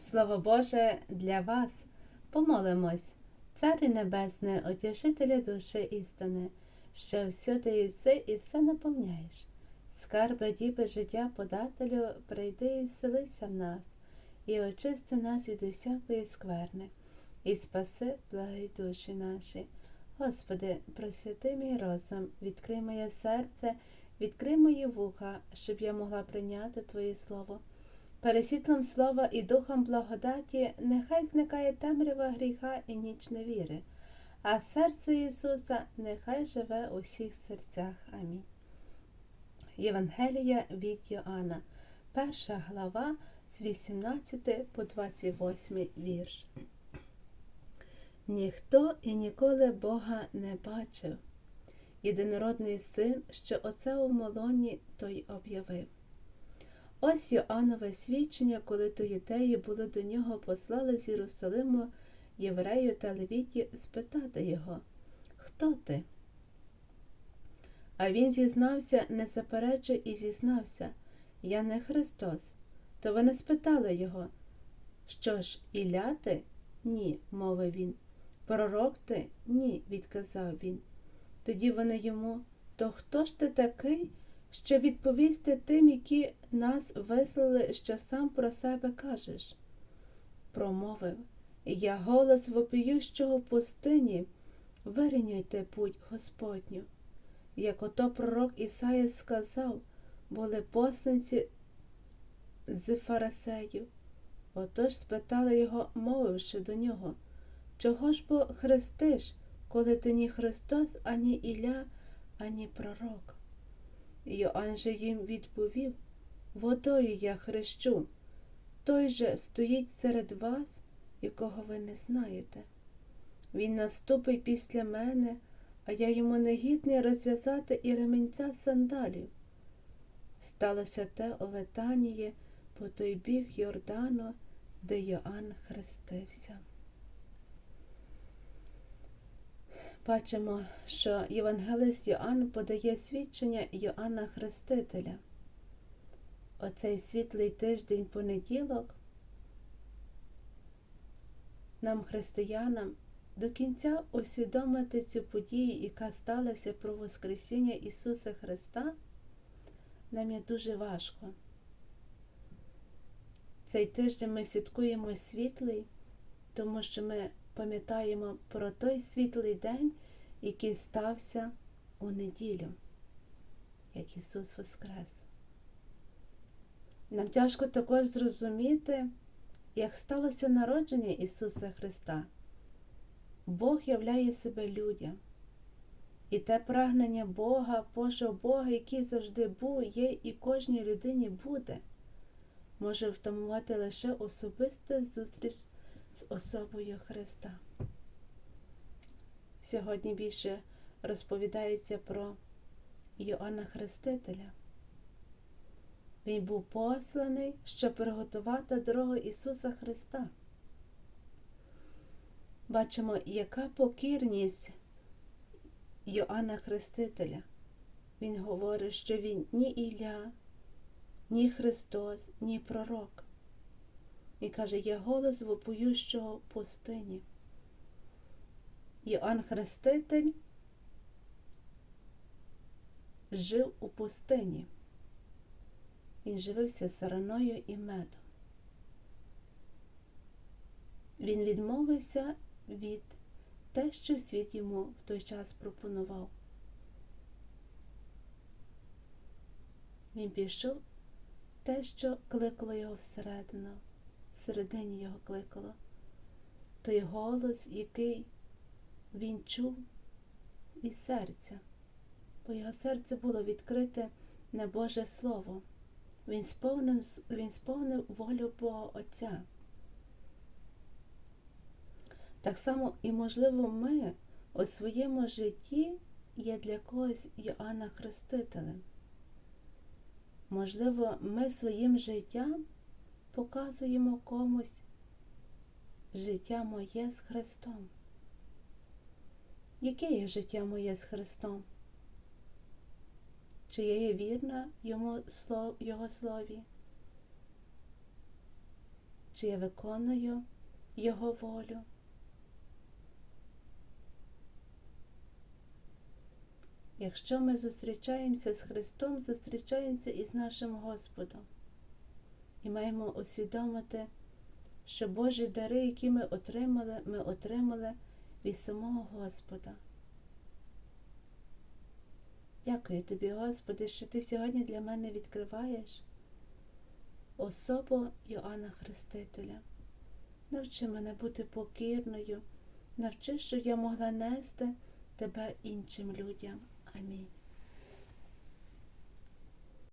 Слово Боже для вас. Помолимось, Царю Небесне, утішителя душі істини, що всюди єси і все наповняєш. Скарби діби життя подателю, прийди і вселися в нас, і очисти нас від усякої скверни, і спаси благі душі наші. Господи, просвяти мій розум, відкрий моє серце, відкрий мої вуха, щоб я могла прийняти Твоє Слово. Пересвітлом слова і духом благодаті нехай зникає темрява гріха і ніч невіри, а серце Ісуса нехай живе у всіх серцях. Амінь. Євангелія від Йоанна, перша глава з 18 по 28 вірш. Ніхто і ніколи Бога не бачив. Єдинородний син, що оце у молоні, той об'явив. Ось Йоаннове свідчення, коли то юдеї були до нього послали з Єрусалиму єврею та левіті спитати його, Хто ти? А він зізнався, не заперечив і зізнався, Я не Христос. То вони спитали його, Що ж, Ілля ти? Ні, мовив він. Пророк ти? Ні, відказав він. Тоді вони йому, то хто ж ти такий? Щоб відповісти тим, які нас вислали, що сам про себе кажеш. Промовив я голос вопіющого пустині, вирівняйте путь Господню. Як ото пророк Ісая сказав, були посланці з фарисеїв. Отож спитали його, мовивши до нього, чого ж бо хрестиш, коли ти ні Христос, ані Ілля, ані пророк? Йоанн же їм відповів Водою я хрещу. Той же стоїть серед вас, якого ви не знаєте. Він наступить після мене, а я йому не гідний розв'язати і ременця сандалів. Сталося те у Ветаніє по той біг Йордану, де Йоанн хрестився. Бачимо, що Євангелист Йоанн подає свідчення Йоанна Хрестителя. Оцей світлий тиждень понеділок нам, християнам, до кінця усвідомити цю подію, яка сталася про Воскресіння Ісуса Христа, нам є дуже важко. Цей тиждень ми святкуємо світлий, тому що ми пам'ятаємо про той світлий день, який стався у неділю, як Ісус Воскрес. Нам тяжко також зрозуміти, як сталося народження Ісуса Христа. Бог являє себе людям. І те прагнення Бога, Божого Бога, який завжди був, є і кожній людині буде, може втамувати лише особиста зустріч з особою Христа. Сьогодні більше розповідається про Йоанна Хрестителя. Він був посланий, щоб приготувати дорогу Ісуса Христа. Бачимо, яка покірність Йоанна Хрестителя. Він говорить, що він ні Ілля, ні Христос, ні Пророк. І каже, є голос вопоющого пустині. Йоанн Хреститель жив у пустині. Він живився сараною і медом. Він відмовився від те, що світ йому в той час пропонував. Він пішов те, що кликало його всередину всередині його кликало, той голос, який він чув із серця, бо його серце було відкрите на Боже Слово. Він сповнив, він сповнив волю Бога Отця. Так само і, можливо, ми у своєму житті є для когось Йоанна Хрестителем. Можливо, ми своїм життям показуємо комусь життя моє з Христом. Яке є життя моє з Христом? Чи я є вірна йому, Його слові? чи я виконую Його волю. Якщо ми зустрічаємося з Христом, зустрічаємося із нашим Господом. І маємо усвідомити, що Божі дари, які ми отримали, ми отримали від самого Господа. Дякую тобі, Господи, що ти сьогодні для мене відкриваєш особу Йоанна Хрестителя. Навчи мене бути покірною, навчи, щоб я могла нести тебе іншим людям. Амінь.